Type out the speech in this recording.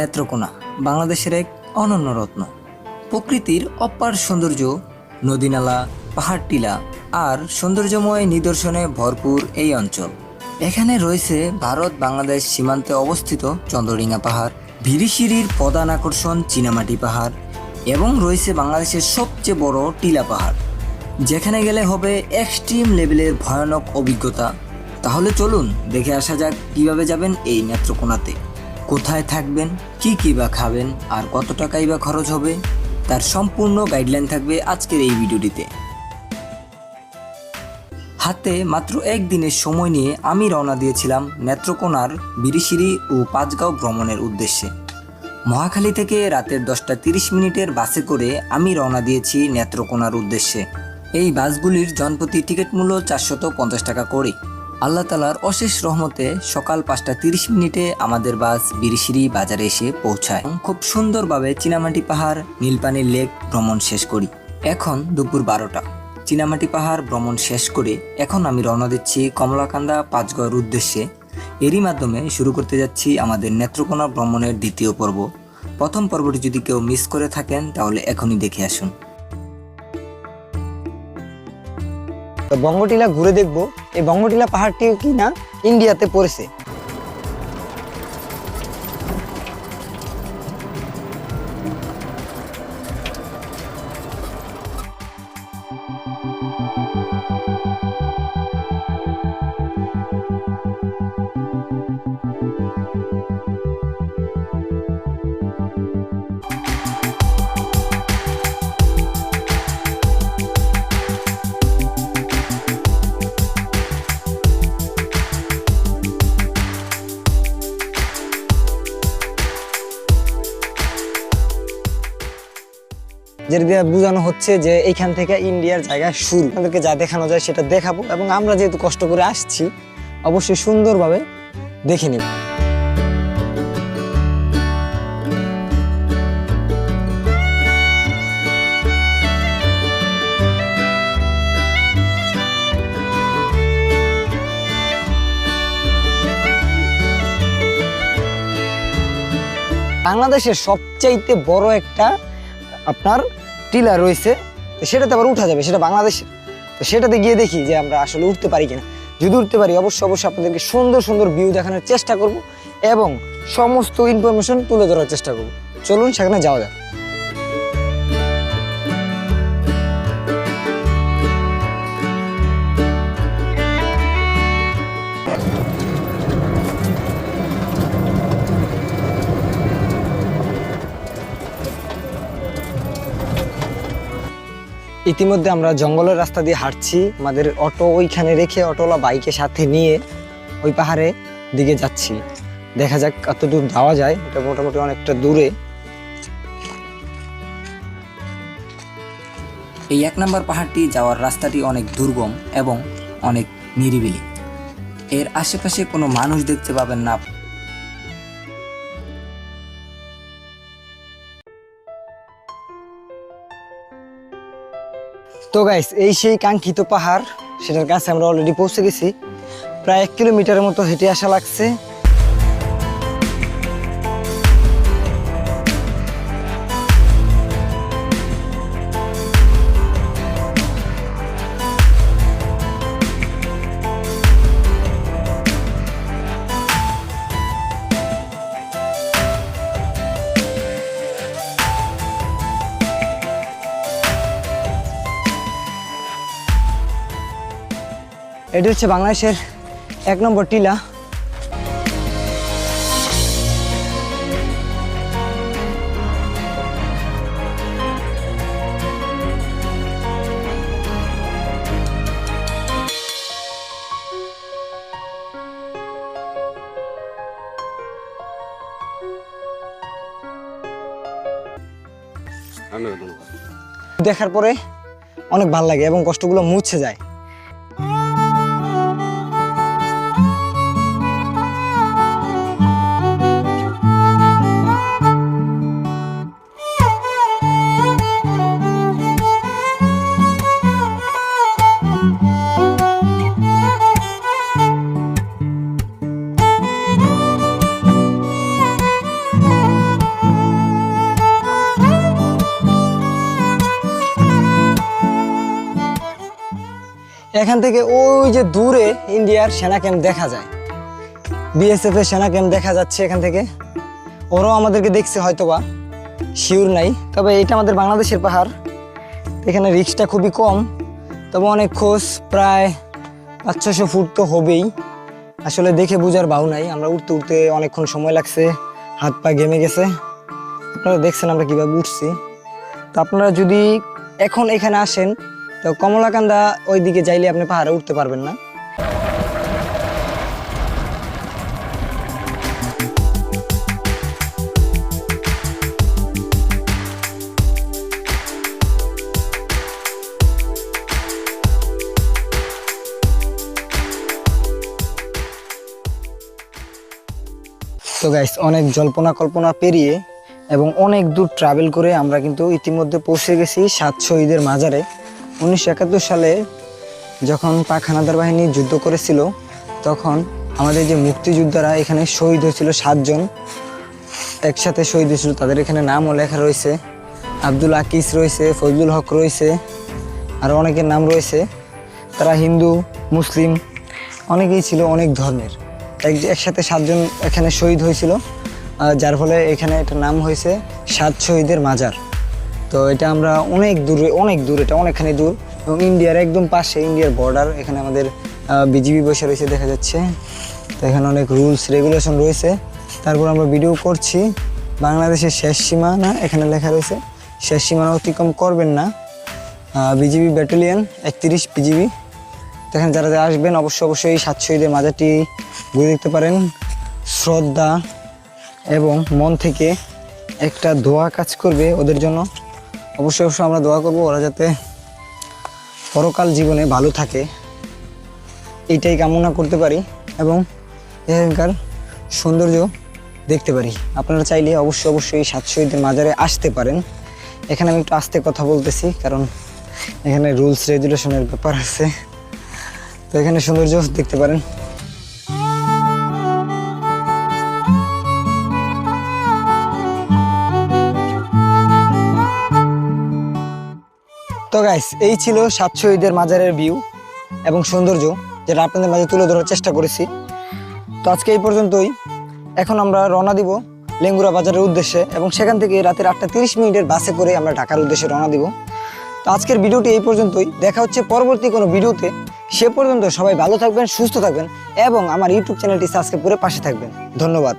নেত্রকোনা, বাংলাদেশের এক অনন্য রত্ন। প্রকৃতির অপার সৌন্দর্য, নদীনালা পাহাড় টিলা আর সৌন্দর্যময় নিদর্শনে ভরপুর এই অঞ্চল। এখানে রয়েছে ভারত, বাংলাদেশ সীমান্তে অবস্থিত চন্দ্রডিঙ্গা পাহাড় ভিরিশিরির প্রধান আকর্ষণ চীনামাটি পাহাড় এবং রয়েছে বাংলাদেশের সবচেয়ে বড় টিলা পাহাড়। যেখানে গেলে হবে এক্সট্রিম লেভেলের ভয়ানক অভিজ্ঞতা। তাহলে চলুন দেখে আসা যাক কীভাবে যাবেন এই নেত্রকোনাতে। কোথায় থাকবেন, কি কি বা খাবেন, আর কত টাকাই বা খরচ হবে, তার সম্পূর্ণ গাইডলাইন থাকবে আজকের এই ভিডিওটিতে। হাতে মাত্র একদিনের সময় নিয়ে আমি রওনা দিয়েছিলাম নেত্রকোনার বিরিশিরি ও পাঁচগাঁও ভ্রমণের উদ্দেশ্যে। মহাখালী থেকে রাতের দশটা তিরিশ মিনিটের বাসে করে আমি রওনা দিয়েছি নেত্রকোনার উদ্দেশ্যে। এই বাসগুলির জনপ্রতি টিকিট মূল্য চারশত পঞ্চাশ টাকা করে আল্লাহ তালার অশেষ রহমতে সকাল পাঁচটা তিরিশ মিনিটে আমাদের বাস বিরিশিরি বাজারে এসে পৌঁছায় খুব সুন্দরভাবে চীনামাটি পাহাড়, নীলপানির লেক ভ্রমণ শেষ করি। এখন দুপুর বারোটা। চীনামাটি পাহাড় ভ্রমণ শেষ করে এখন আমি রওনা দিচ্ছি কমলাকান্দা পাঁচগড়ের উদ্দেশ্যে। এরই মাধ্যমে শুরু করতে যাচ্ছি আমাদের নেত্রকোনা ভ্রমণের দ্বিতীয় পর্ব। প্রথম পর্বটি যদি কেউ মিস করে থাকেন, তাহলে এখনই দেখে আসুন। বঙ্গটিলা ঘুরে দেখব এই বঙ্গটিলা পাহাড়টিও কি না ইন্ডিয়াতে পড়েছে। যেটা বোঝানো হচ্ছে যে এইখান থেকে ইন্ডিয়ার জায়গা শুরু আমাদেরকে যা দেখানো যায় সেটা দেখাবো এবং আমরা যেহেতু কষ্ট করে আসছি, অবশ্যই সুন্দরভাবে দেখে নেব। বাংলাদেশের সবচাইতে বড় একটা আপনার টিলা রয়েছে, তো সেটাতে আবার উঠা যাবে, সেটা বাংলাদেশের। তো সেটাতে গিয়ে দেখি যে আমরা আসলে উঠতে পারি কিনা। যদি উঠতে পারি, অবশ্যই অবশ্যই আপনাদেরকে সুন্দর সুন্দর ভিউ দেখানোর চেষ্টা করব এবং সমস্ত ইনফরমেশন তুলে ধরার চেষ্টা করব। চলুন, সেখানে যাওয়া যাক। ইতিমধ্যে আমরা জঙ্গলের রাস্তা দিয়ে হাঁটছি। আমাদের অটো ওইখানে রেখে অটোলা বাইকের সাথে নিয়ে ওই পাহাড়ে দিকে যাচ্ছি। দেখা যাক কত দূর যাওয়া যায়। এটা মোটামুটি অনেকটা দূরে। এই এক নম্বর পাহাড়টি যাওয়ার রাস্তাটি অনেক দুর্গম এবং অনেক নিরিবিলি। এর আশেপাশে কোনো মানুষ দেখতে পাবেন না। তো গাইস এই সেই কাঙ্ক্ষিত পাহাড়, সেটার কাছে আমরা অলরেডি পৌঁছে গেছি। প্রায় এক কিলোমিটারের মতো হেঁটে আসা লাগছে। এটি হচ্ছে বাংলাদেশের এক নম্বর টিলা। দেখার পরে অনেক ভালো লাগে এবং কষ্টগুলো মুছে যায়। এখান থেকে ওই যে দূরে ইন্ডিয়ার সেনা ক্যাম্প দেখা যায়। বিএসএফ এর সেনা ক্যাম্প দেখা যাচ্ছে এখান থেকে। ওরাও আমাদেরকে দেখছে হয়তোবা। শিওর নাই। তবে এটা আমাদের বাংলাদেশের পাহাড়। এখানে রিক্সটা খুবই কম। তবে অনেক খোঁজ, প্রায় পাঁচ ছশো ফুট তো হবেই। আসলে দেখে বোঝার বাউ নাই। আমরা উঠতে উঠতে অনেকক্ষণ সময় লাগছে। হাত পা গেমে গেছে। আপনারা দেখছেন আমরা কীভাবে উঠছি তো আপনারা যদি এখন এখানে আসেন তো কমলাকান্দা ওই দিকে যাইলে আপনি পাহাড়ে উঠতে পারবেন না। তো গাইস অনেক জল্পনা কল্পনা পেরিয়ে এবং অনেক দূর ট্রাভেল করে আমরা কিন্তু ইতিমধ্যে পৌঁছে গেছি সাত শহীদের মাজারে। উনিশশো একাত্তর সালে যখন পাক হানাদার বাহিনী যুদ্ধ করেছিল, তখন আমাদের যে মুক্তিযোদ্ধারা এখানে শহীদ হয়েছিল সাতজন। একসাথে শহীদ হয়েছিল, তাদের এখানে নামও লেখা রয়েছে। আব্দুল আকিস রয়েছে, ফজলুল হক রয়েছে, আর অনেকের নাম রয়েছে। তারা হিন্দু, মুসলিম, অনেকেই ছিল অনেক ধর্মের। এক, একসাথে সাতজন এখানে শহীদ হয়েছিল যার ফলে এখানে একটা নাম হয়েছে সাত শহীদের মাজার। তো এটা আমরা অনেক দূরে, অনেক দূর, এটা অনেকখানি দূর। এবং ইন্ডিয়ার একদম পাশে, ইন্ডিয়ার বর্ডার এখানে আমাদের বিজিবি বসে রয়েছে, দেখা যাচ্ছে। তো এখানে অনেক রুলস রেগুলেশন রয়েছে। তারপর আমরা ভিডিও করছি। বাংলাদেশের শেষ সীমানা, এখানে লেখা রয়েছে, শেষ সীমানা অতিক্রম করবেন না। বিজিবি ব্যাটালিয়ন একত্রিশ বিজিবি। এখানে যারা যারা আসবেন, অবশ্যই অবশ্যই সাত শহীদের মাজারটি ঘুরে দেখতে পারেন। শ্রদ্ধা এবং মন থেকে একটা দোয়া কাজ করবে ওদের জন্য। অবশ্যই অবশ্যই আমরা দোয়া করব ওরা যাতে পরকাল জীবনে ভালো থাকে। এইটাই কামনা করতে পারি এবং এখানকার সৌন্দর্য দেখতে পারি। আপনারা চাইলে অবশ্যই অবশ্যই সাত শহীদের মাজারে আসতে পারেন। এখানে আমি একটু আস্তে কথা বলতেছি, কারণ এখানে রুলস রেগুলেশনের ব্যাপার আছে। তো এখানে সৌন্দর্য দেখতে পারেন। গাইস এই ছিল সাত শহীদের মাজারের ভিউ এবং সৌন্দর্য, যেটা আপনাদের মাঝে তুলে ধরার চেষ্টা করেছি। তো আজকে এই পর্যন্তই। এখন আমরা রওনা দিব লেঙ্গুরা বাজারের উদ্দেশ্যে এবং সেখান থেকে রাতের আটটা তিরিশ মিনিটের বাসে করে আমরা ঢাকার উদ্দেশ্যে রওনা দিব। তো আজকের ভিডিওটি এই পর্যন্তই। দেখা হচ্ছে পরবর্তী কোনো ভিডিওতে। সে পর্যন্ত সবাই ভালো থাকবেন, সুস্থ থাকবেন এবং আমার ইউটিউব চ্যানেলটি সাবস্ক্রাইব করে পাশে থাকবেন। ধন্যবাদ।